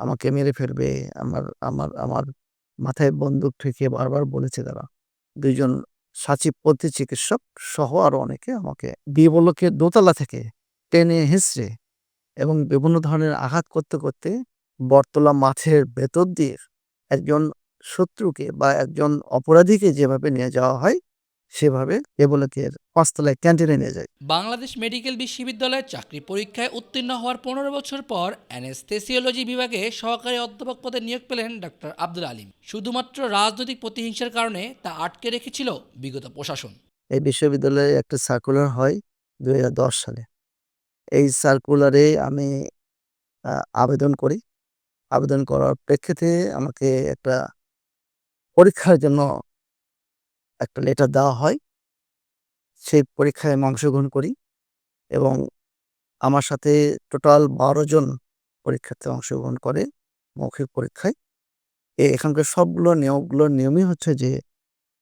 আমাকে মেরে ফেলবে। আমার আমার আমার মাথায় বন্দুক ঠেকিয়ে বারবার বলেছে তারা। ২ জন সাচিবপন্থী চিকিৎসক সহ আরও অনেকে আমাকে দেবলোকের দোতলা থেকে টেনে হিঁচড়ে এবং বিভিন্ন ধরনের আঘাত করতে, করতে বটতলা মাঠের ভেতর দিয়ে একজন শত্রুকে বা একজন অপরাধীকে যেভাবে নিয়ে যাওয়া হয়, সেভাবে দেবলোকের ৫ তলায় ক্যান্টিনে নিয়ে যায়। বাংলাদেশ মেডিকেল বিশ্ববিদ্যালয়ের চাকরি পরীক্ষায় উত্তীর্ণ হওয়ার পনেরো বছর পর অ্যানেস্থেসিওলজি বিভাগে সহকারী অধ্যাপক পদে নিয়োগ পেলেন ডক্টর আব্দুল আলিম শুধুমাত্র রাজনৈতিক প্রতিহিংসার কারণে তা আটকে রেখেছিল বিগত প্রশাসন এই বিশ্ববিদ্যালয়ে একটা সার্কুলার হয় ২০১০ সালে। এই সার্কুলারে আমি আবেদন করি। আবেদন করার প্রেক্ষিতে আমাকে একটা পরীক্ষার জন্য একটা লেটার দেওয়া হয়। সেই পরীক্ষায় আমি অংশগ্রহণ করি এবং আমার সাথে টোটাল ১২ জন পরীক্ষার্থী অংশগ্রহণ করে মৌখিক পরীক্ষায়। এখানকার সবগুলো নিয়োগগুলোর নিয়মই হচ্ছে যে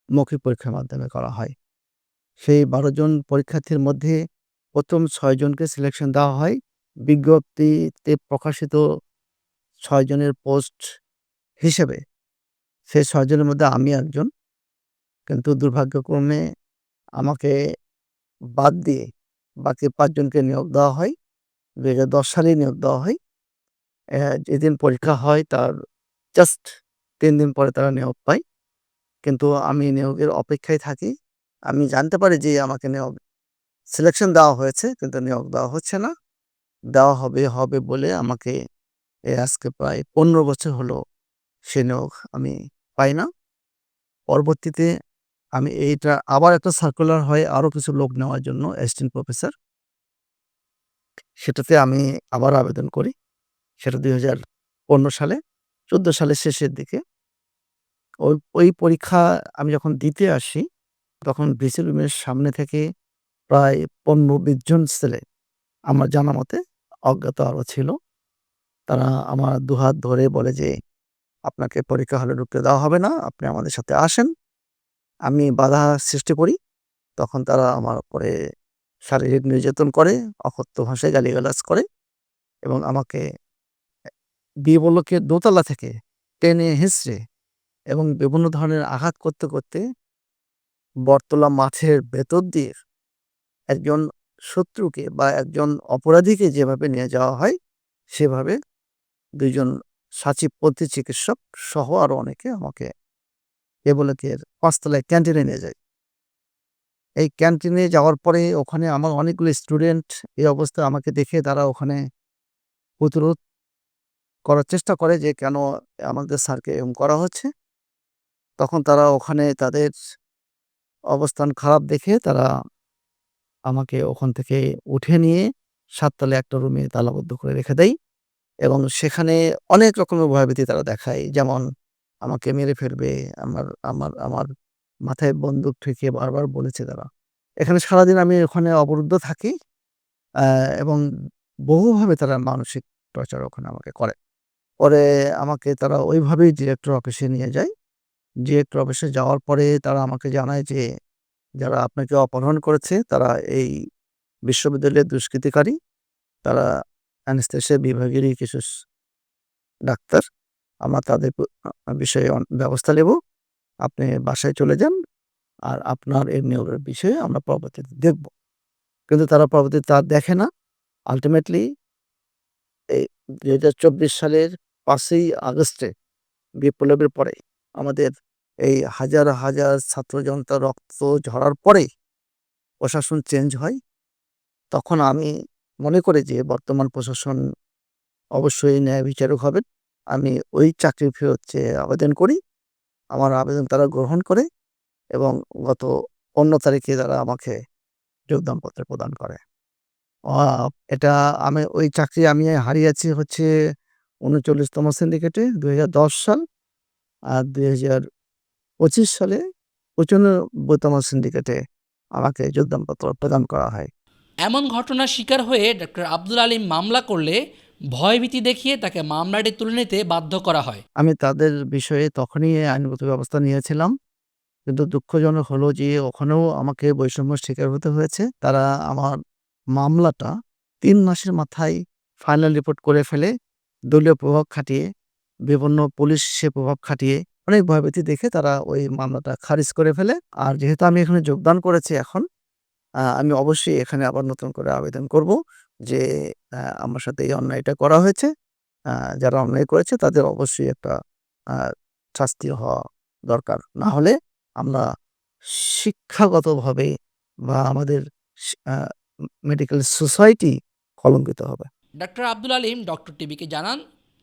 মৌখিক পরীক্ষার মাধ্যমে করা হয়। সেই ১২ জন পরীক্ষার্থীর মধ্যে ১ম ৬ জনকে সিলেকশন দেওয়া হয়। বিজ্ঞপ্তিতে প্রকাশিত ৬ জনের পোস্ট হিসেবে সেই ৬ জনের মধ্যে আমি একজন। কিন্তু দুর্ভাগ্যক্রমে আমাকে বাদ দিয়ে বাকি পাঁচজনকে নিয়োগ দেওয়া হয়। ২০১০ সালেই নিয়োগ দেওয়া হয়। যেদিন পরীক্ষা হয় তার জাস্ট তিন দিন পরে তারা নিয়োগ পায়। কিন্তু আমি নিয়োগের অপেক্ষায় থাকি। আমি জানতে পারি যে আমাকে নিয়োগ সিলেকশন দেওয়া হয়েছে কিন্তু নিয়োগ দেওয়া হচ্ছে না। দেওয়া হবে, হবে বলে আমাকে আজকে প্রায় ১৫ বছর হলো সে নিয়োগ আমি পাই না। পরবর্তীতে আমি এইটা আবার একটা সার্কুলার হয় আরও কিছু লোক নেওয়ার জন্য অ্যাসিস্ট্যান্ট প্রফেসর। সেটাতে আমি আবার আবেদন করি। সেটা ২০১৫ সালে, ১৪ সালের শেষের দিকে। ওই ওই পরীক্ষা আমি যখন দিতে আসি, তখন ভিসি রুমের সামনে থেকে প্রায় ১৫-২০ জন ছেলে আমার জানা মতে অজ্ঞাত আরও ছিল। তারা আমার দুহাত ধরে বলে যে, "আপনাকে পরীক্ষা হলে ঢুকতে দেওয়া হবে না। আপনি আমাদের সাথে আসেন।" আমি বাধা সৃষ্টি করি। তখন তারা আমার উপরে শারীরিক নির্যাতন করে, অকথ্য ভাষায় গালিগালাজ করে এবং আমাকে বিবলকে দোতলা থেকে টেনে হিঁচড়ে এবং বিভিন্ন ধরনের আঘাত করতে, করতে বটতলা মাঠের ভেতর দিয়ে একজন শত্রুকে বা একজন অপরাধীকে যেভাবে নিয়ে যাওয়া হয়, সেভাবে ২ জন সাচিবপন্থী চিকিৎসক সহ আরও অনেকে আমাকে দেবলোকের ৫ তলায় ক্যান্টিনে নিয়ে যায়। এই ক্যান্টিনে যাওয়ার পরে ওখানে আমার অনেকগুলো স্টুডেন্ট এই অবস্থায় আমাকে দেখে তারা ওখানে প্রতিরোধ করার চেষ্টা করে যে, "কেন আমাদের স্যারকে এরকম করা হচ্ছে?" তখন তারা ওখানে তাদের অবস্থান খারাপ দেখে তারা আমাকে ওখান থেকে উঠে নিয়ে ৭ তলায় একটা রুমে তালাবদ্ধ করে রেখে দেয় এবং সেখানে অনেক রকমের ভয়ভীতি তারা দেখায়। যেমন আমাকে মেরে ফেলবে। আমার আমার আমার মাথায় বন্দুক ঠেকিয়ে বারবার বলেছে তারা। এখানে সারাদিন আমি ওখানে অবরুদ্ধ থাকি। এবং বহুভাবে তারা মানসিক টর্চার ওখানে আমাকে করে। পরে আমাকে তারা ওইভাবেই ডিরেক্টর অফিসে নিয়ে যায়। ডিরেক্টর অফিসে যাওয়ার পরে তারা আমাকে জানায় যে, "যারা আপনাকে অপহরণ করেছে তারা এই বিশ্ববিদ্যালয়ের দুষ্কৃতিকারী। তারা অ্যানেস্থেসিয়া বিভাগেরই কিছু ডাক্তার। আমরা তাদের বিষয়ে ব্যবস্থা নেব। আপনি বাসায় চলে যান। আর আপনার এই নিয়োগের বিষয়ে আমরা পরবর্তীতে দেখব।" কিন্তু তারা পরবর্তীতে তা দেখে না। আলটিমেটলি এই ২০২৪ সালের পাঁচই আগস্টে বিপ্লবের পরে আমাদের এই হাজার, হাজার ছাত্র জনতার রক্ত ঝরার পরে প্রশাসন চেঞ্জ হয়। তখন আমি মনে করি যে বর্তমান প্রশাসন অবশ্যই ন্যায় বিচারক হবেন। আমি ওই চাকরি ফেরত চেয়ে আবেদন করি। আমার আবেদন তারা গ্রহণ করে এবং গত ১৫ তারিখে তারা আমাকে যোগদানপত্র প্রদান করে। এটা আমি ওই চাকরি আমি হারিয়েছি হচ্ছে ৩৯তম সিন্ডিকেটে ২০১০ সাল। আর ২০২৫ সালে ৯৫তম সিন্ডিকেটে আমাকে যোগদানপত্র প্রদান করা হয়। এমন ঘটনার শিকার হয়ে ডক্টর আব্দুল আলিম মামলা করলে ভয়ভীতি দেখিয়ে তাকে মামলাটি তুলে নিতে বাধ্য করা হয়। আমি তাদের বিষয়ে তখনই আইনগত ব্যবস্থা নিয়েছিলাম। কিন্তু দুঃখজনক হলো যে ওখানেও আমাকে বৈষম্য শিকার হতে হয়েছে। তারা আমার মামলাটা তিন মাসের মাথায় ফাইনাল রিপোর্ট করে ফেলে দলীয় প্রভাব খাটিয়ে বিভিন্ন পুলিশের প্রভাব খাটিয়ে অনেক ভয়ভীতি দেখে তারা ওই মামলাটা খারিজ করে ফেলে। আর যেহেতু আমি এখানে যোগদান করেছি এখন, আমি অবশ্যই এখানে আবার নতুন করে আবেদন করব যে আমার সাথে এই অন্যায়টা করা হয়েছে। যারা অন্যায় করেছে তাদের অবশ্যই একটা শাস্তি হওয়া দরকার। না হলে আমরা শিক্ষাগতভাবে বা আমাদের মেডিকেল সোসাইটি কলঙ্কিত হবে। ডক্টর আব্দুল আলিম ডক্টর টিভিকে জানান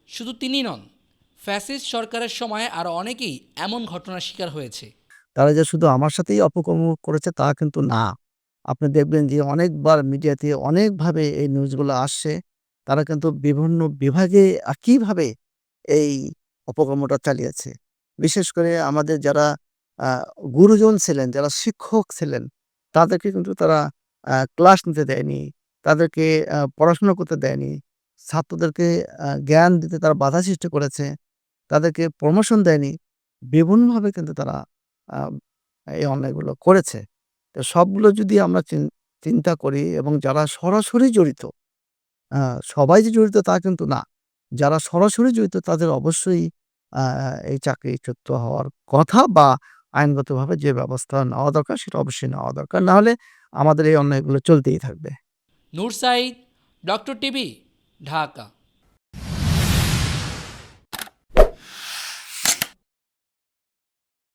শুধু তিনি নন ফ্যাসিস্ট সরকারের সময় আরও অনেকেই এমন ঘটনার শিকার হয়েছে তারা যে শুধু আমার সাথেই অপকর্ম করেছে তা কিন্তু না। আপনি দেখবেন যে অনেকবার মিডিয়াতে অনেকভাবে এই নিউজগুলো আসছে। তারা কিন্তু বিভিন্ন বিভাগে একইভাবে এই অপকর্মটা চালিয়েছে। বিশেষ করে আমাদের যারা গুরুজন ছিলেন, যারা শিক্ষক ছিলেন, তাদেরকে কিন্তু তারা ক্লাস নিতে দেয়নি। তাদেরকে পড়াশোনা করতে দেয়নি। ছাত্রদেরকে জ্ঞান দিতে তারা বাধা সৃষ্টি করেছে। তাদেরকে প্রমোশন দেয়নি। বিভিন্নভাবে কিন্তু তারা এই অন্যায়গুলো করেছে। সবগুলো যদি আমরা চিন চিন্তা করি এবং যারা সরাসরি জড়িত, সবাই যে জড়িত তা কিন্তু না। যারা সরাসরি জড়িত তাদের অবশ্যই এই চাকরিচ্যুত হওয়ার কথা বা আইনগতভাবে যে ব্যবস্থা নেওয়া দরকার সেটা অবশ্যই নেওয়া দরকার। না হলে আমাদের এই অন্যায়গুলো চলতেই থাকবে। Noor Saeed doctor TV Dhaka